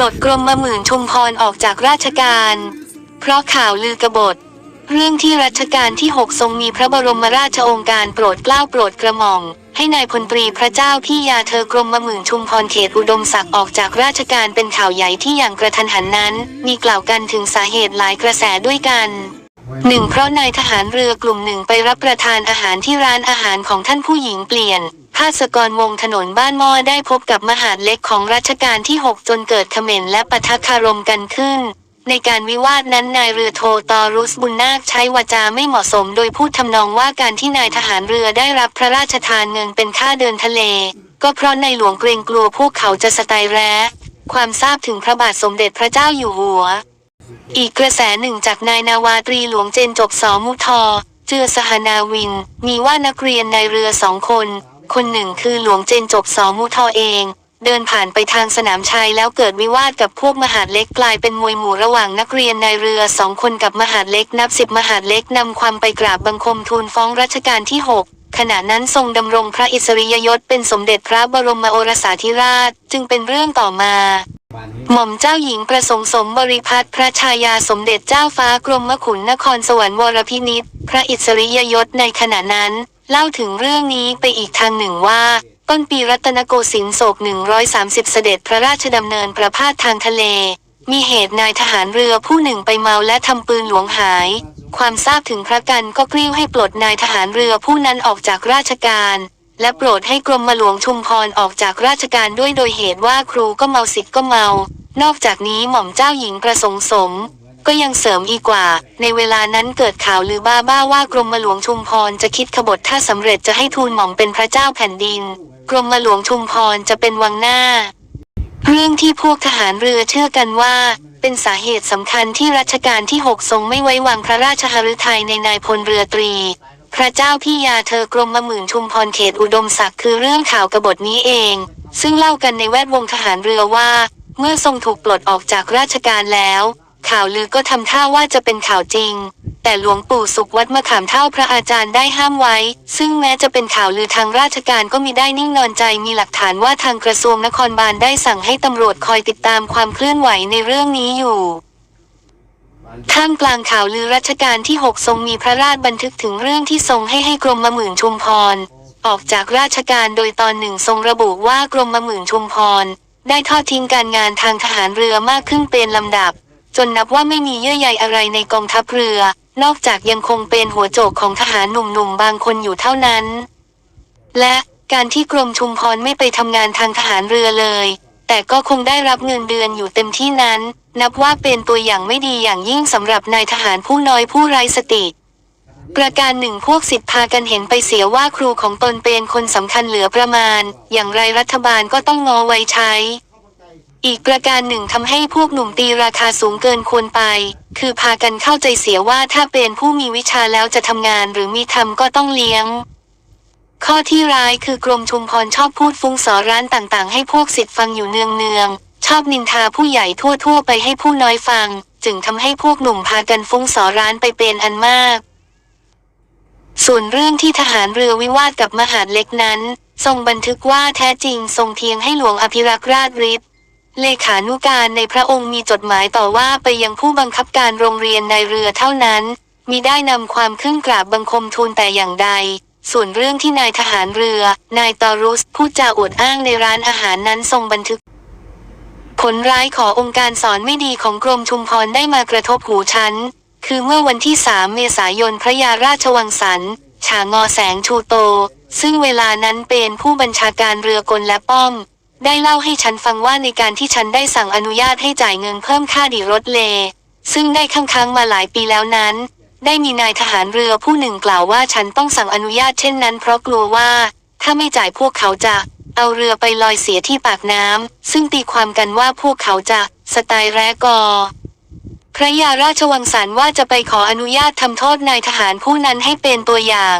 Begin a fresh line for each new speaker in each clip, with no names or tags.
ลดกรมมหมื่นชุมพรออกจากราชการ เพราะข่าวลือกบฏ เรื่องที่รัชกาลที่ 6 ทรงมีพระบรมราชโองการโปรดเกล้าโปรดกระหม่อมให้นายพลตรีพระเจ้าพี่ยาเธอกรมมหมื่นชุมพรเขตอุดมศักดิ์ออกจากราชการเป็นข่าวใหญ่ที่อย่างกระทันหันนั้น มีกล่าวกันถึงสาเหตุหลายกระแสด้วยกันหนึ่งเพราะนายทหารเรือกลุ่มหนึ่งไปรับประทานอาหารที่ร้านอาหารของท่านผู้หญิงเปลี่ยน ภาสกรวงถนนบ้านหม้อได้พบกับมหาดเล็กของรัชกาลที่ 6 จนเกิดเขม่นและปะทะคารมกันขึ้น ในการวิวาทนั้นนายเรือโทตอรุสบุญนาคใช้วาจาไม่เหมาะสม โดยพูดทำนองว่าการที่นายทหารเรือได้รับพระราชทานเงินเป็นค่าเดินทะเล ก็เพราะในหลวงเกรงกลัวพวกเขาจะสไตล์แร้ความทราบถึงพระบาทสมเด็จพระเจ้าอยู่หัว อีกกระแสหนึ่งจากนายนาวาตรีหลวงเจนจบสอมุทอเจือสหนาวิน มีว่านักเรียนในเรือสองคน คนหนึ่งคือหลวงเจนจบสอมุทอเอง เดินผ่านไปทางสนามชัยแล้วเกิดวิวาทกับพวกมหาดเล็กกลายเป็นมวยหมู่ระหว่างนักเรียนในเรือสองคนกับมหาดเล็กนับสิบมหาดเล็กนำความไปกราบบังคมทูลฟ้องรัชกาลที่หกขณะนั้นทรงดำรงพระอิสริยยศเป็นสมเด็จพระบรมโอรสาธิราช จึงเป็นเรื่องต่อมาหม่อมเจ้าหญิงประสงค์สมบริพัตรพระชายาสมเด็จเจ้าฟ้ากรมมขุนนครสวรรค์วรพินิษพระอิสริยยศในขณะนั้น เล่าถึงเรื่องนี้ไปอีกทางหนึ่งว่า ต้นปีรัตนโกสินทร์โศก 130 เสด็จพระราชดำเนินประพาสทางทะเล มีเหตุนายทหารเรือผู้หนึ่งไปเมาและทำปืนหลวงหาย ความทราบถึงพระกันก็กริ้วให้ปลดนายทหารเรือผู้นั้นออกจากราชการ และโปรดให้กรมหลวงชุมพรออกจากราชการด้วยโดยเหตุว่าครูก็เมาสิทธ์ก็เมา นอกจากนี้หม่อมเจ้าหญิงประสงค์สม ก็ยังเสริมอีกว่า ในเวลานั้นเกิดข่าวลือบ้าบ้าว่ากรมหลวงชุมพรจะคิดขบฏถ้าสำเร็จจะให้ทูลหม่อมเป็นพระเจ้าแผ่นดิน กรมหลวงชุมพรจะเป็นวังหน้า เรื่องที่พวกทหารเรือเชื่อกันว่า เป็นสาเหตุสำคัญที่รัชกาลที่6ทรงไม่ไว้วางพระราชหฤทัยในนายพลเรือตรี พระเจ้าพี่ยาเธอกรมมหมื่นชุมพรเขตอุดมศักดิ์คือเรื่องข่าวกบฏนี้เอง ซึ่งเล่ากันในแวดวงทหารเรือว่า เมื่อทรงถูกปลดออกจากราชการแล้ว ข่าวลือก็ทำท่าว่าจะเป็นข่าวจริง แต่หลวงปู่สุขวัดมะขามเท่าพระอาจารย์ได้ห้ามไว้ ซึ่งแม้จะเป็นข่าวลือทางราชการก็มีได้นิ่งนอนใจมีหลักฐานว่าทางกระทรวงนครบาลได้สั่งให้ตำรวจคอยติดตามความเคลื่อนไหวในเรื่องนี้อยู่ท่ามกลางข่าวลือรัชกาลที่ 6 ทรงมีพระราชบันทึกถึงเรื่องที่ทรงให้ให้กรมมะหมื่นชุมพร ออกจากราชการโดยตอนหนึ่งทรงระบุว่ากรมมะหมื่นชุมพร ได้ทอดทิ้งการงานทางทหารเรือมากขึ้นเป็นลำดับ จนนับว่าไม่มีเยื่อใยอะไรในกองทัพเรือ นอกจากยังคงเป็นหัวโจกของทหารหนุ่มๆบางคนอยู่เท่านั้น และการที่กรมชุมพรไม่ไปทำงานทางทหารเรือเลย แต่ก็คงได้รับเงินเดือนอยู่เต็มที่นั้น นับว่าเป็นตัวอย่างไม่ดีอย่างยิ่งสำหรับนายทหารผู้น้อยผู้ไร้สติ ประการหนึ่งพวกสิทธิพากันเห็นไปเสียว่าครูของตนเป็นคนสำคัญเหลือประมาณ อย่างไรรัฐบาลก็ต้องงอไว้ใช้ อีกประการหนึ่งทำให้พวกหนุ่มตีราคาสูงเกินควรไป คือพากันเข้าใจเสียว่าถ้าเป็นผู้มีวิชาแล้วจะทำงานหรือมีทำก็ต้องเลี้ยง ข้อที่ร้ายคือกรมชุมพรชอบพูดฟุ้งสอร้านต่างๆ ให้พวกสิทธิ์ฟังอยู่เนืองๆ ชอบนินทาผู้ใหญ่ทั่วๆ ไปให้ผู้น้อยฟัง จึงทำให้พวกหนุ่มพากันฟุ้งสอร้านไปเป็นอันมาก ส่วนเรื่องที่ทหารเรือวิวาทกับมหาดเล็กนั้น ทรงบันทึกว่าแท้จริงทรงเพียงให้หลวงอภิรักษ์ราชฤทธิ เลขานุการในพระองค์มีจดหมายต่อว่าไปยังผู้บังคับการโรงเรียนในเรือเท่านั้น มิได้นำความขึ้นกราบบังคมทูลแต่อย่างใด ส่วนเรื่องที่นายทหารเรือ นายตอรุสพูดจาอวดอ้างในร้านอาหารนั้นทรงบันทึก ผลร้ายขอองค์การสอนไม่ดีของกรมชุมพรได้มากระทบหูฉัน คือเมื่อวันที่ 3 เมษายนพระยาราชวังสันฉางอแสงชูโต ซึ่งเวลานั้นเป็นผู้บัญชาการเรือกลและป้อม ได้เล่าให้ฉันฟังว่าในการที่ฉันได้สั่งอนุญาตให้จ่ายเงินเพิ่มค่าดีรถเล ซึ่งได้ค้างๆมาหลายปีแล้วนั้น ได้มีนายทหารเรือผู้หนึ่งกล่าวว่าฉันต้องสั่งอนุญาตเช่นนั้น เพราะกลัวว่า ถ้าไม่จ่ายพวกเขาจะ เอาเรือไปลอยเสียที่ปากน้ำซึ่งตีความกันว่าพวกเขาจะสไตล์แรกอพระยาราชวังสันว่าจะไปขออนุญาตทำโทษนายทหารผู้นั้นให้เป็นตัวอย่าง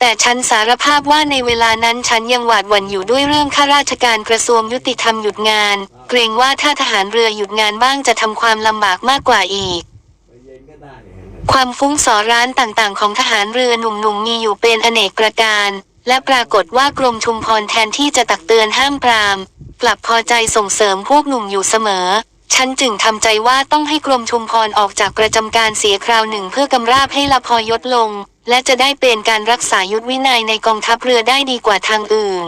แต่ฉันสารภาพว่าในเวลานั้นฉันยังหวาดหวั่นอยู่ด้วยเรื่องข้าราชการกระทรวงยุติธรรมหยุดงาน เกรงว่าถ้าทหารเรือหยุดงานบ้างจะทำความลำบากมากกว่าอีก ความฟุ้งสอร้านต่างๆ ของทหารเรือหนุ่มๆมีอยู่เป็นอเนกประการ และปรากฏว่ากรมชุมพรแทนที่จะตักเตือนห้ามปราม กลับพอใจส่งเสริมพวกหนุ่มอยู่เสมอ ฉันจึงทำใจว่าต้องให้กรมชุมพรออกจากประจำการเสียคราวหนึ่งเพื่อกำราบให้ละพอยศลง และจะได้เป็นการรักษายุทธวินัยในกองทัพเรือได้ดีกว่าทางอื่น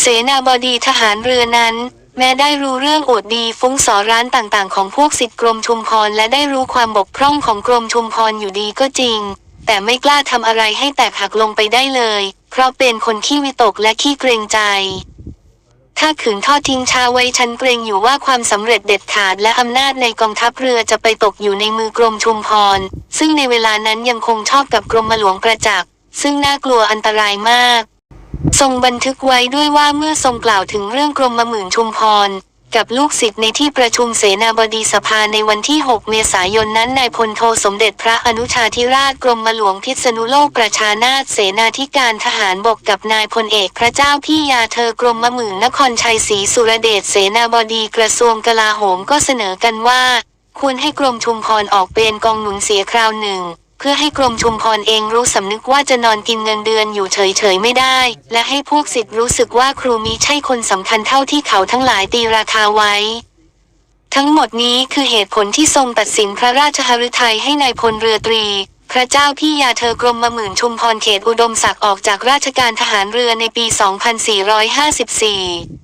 เสนาบดีทหารเรือนั้น แม้ได้รู้เรื่องอดดีฟุ้งสอร้านต่างๆ ของพวกสิทธิกรมชุมพรและได้รู้ความบกพร่องของกรมชุมพรอยู่ดีก็จริง แต่ไม่กล้าทำอะไรให้แตกหักลงไปได้เลย เพราะเป็นคนขี้วิตกและขี้เกรงใจ ถ้าขืนทอดทิ้งชาไว้ฉันเกรงอยู่ว่าความสำเร็จเด็ดขาดและอำนาจในกองทัพเรือจะไปตกอยู่ในมือกรมชุมพร ซึ่งในเวลานั้นยังคงชอบกับกรมหลวงประจักษ์ซึ่งน่ากลัวอันตรายมาก ทรงบันทึกไว้ด้วยว่าเมื่อทรงกล่าวถึงเรื่องกรมมหมื่นชุมพร กับลูกศิษย์ในที่ประชุมเสนาบดีสภาในวันที่ 6 เมษายนนั้นนายพลโทสมเด็จพระอนุชาธิราชกรมหลวงพิษณุโลกประชานาถเสนาธิการทหารบกกับนายพลเอกพระเจ้าพี่ยาเธอกรมมหมื่นนครชัยศรีสุรเดชเสนาบดีกระทรวงกลาโหมก็เสนอกันว่า ควรให้กรมชุมพรออกเป็นกองหนุนเสียคราวหนึ่ง เพื่อให้กรมชุมพรเองรู้สำนึกว่าจะนอนกินเงินเดือนอยู่เฉยๆไม่ได้ และให้พวกสิทธิ์รู้สึกว่าครูมีใช่คนสำคัญเท่าที่เขาทั้งหลายตีราคาไว้ ทั้งหมดนี้คือเหตุผลที่ทรงตัดสินพระราชหฤทัยให้ในายพลเรือตรี พระเจ้าพี่ยาเธอกรมมหมื่นชุมพรเขตอุดมศักดิ์ออกจากราชการทหารเรือในปี 2454